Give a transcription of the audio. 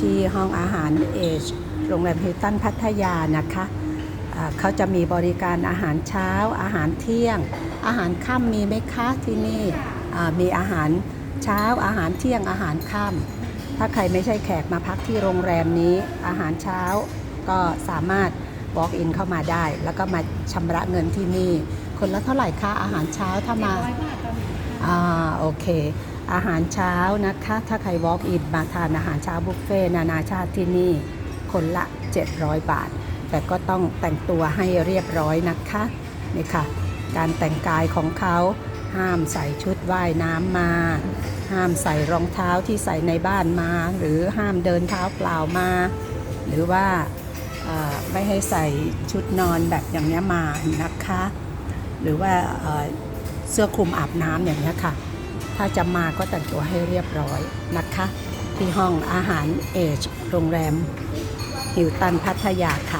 ที่ห้องอาหารเอชโรงแรมฮิลตันพัทยานะคะอ่าเขาจะมีบริการอาหารเช้า อาหารเที่ยง อาหารค่ำมีไหมคะที่นี่อ่ามีอาหารเช้า อาหารเที่ยงอาหารค่ำถ้าใครไม่ใช่แขกมาพักที่โรงแรมนี้ อาหารเช้าก็สามารถ walk in เข้ามาได้ แล้วก็มาชำระเงินที่นี่ คนละเท่าไหร่คะอาหารเช้าถ้ามาร้อยบาทต่อหนึ่งค่ะอ่าโอเค อาหารเช้านะคะ ถ้าใคร walk in มาทานอาหารเช้าบุฟเฟ่นานาชาติที่นี่คนละ 700 บาท แต่ก็ต้องแต่งตัวให้เรียบร้อยนะคะนี่ค่ะ การแต่งกายของเขาห้ามใส่ชุดว่ายน้ำมา ห้ามใส่รองเท้าที่ใส่ในบ้านมา หรือห้ามเดินเท้าเปล่ามา หรือว่าไม่ให้ใส่ชุดนอนแบบอย่างนี้มานะคะ หรือว่าเสื้อคลุมอาบน้ำอย่างนี้ค่ะ ถ้าจะมาก็แต่งตัวให้เรียบร้อยนะคะ ที่ห้องอาหารเอชโรงแรมฮิวตันพัทยาค่ะ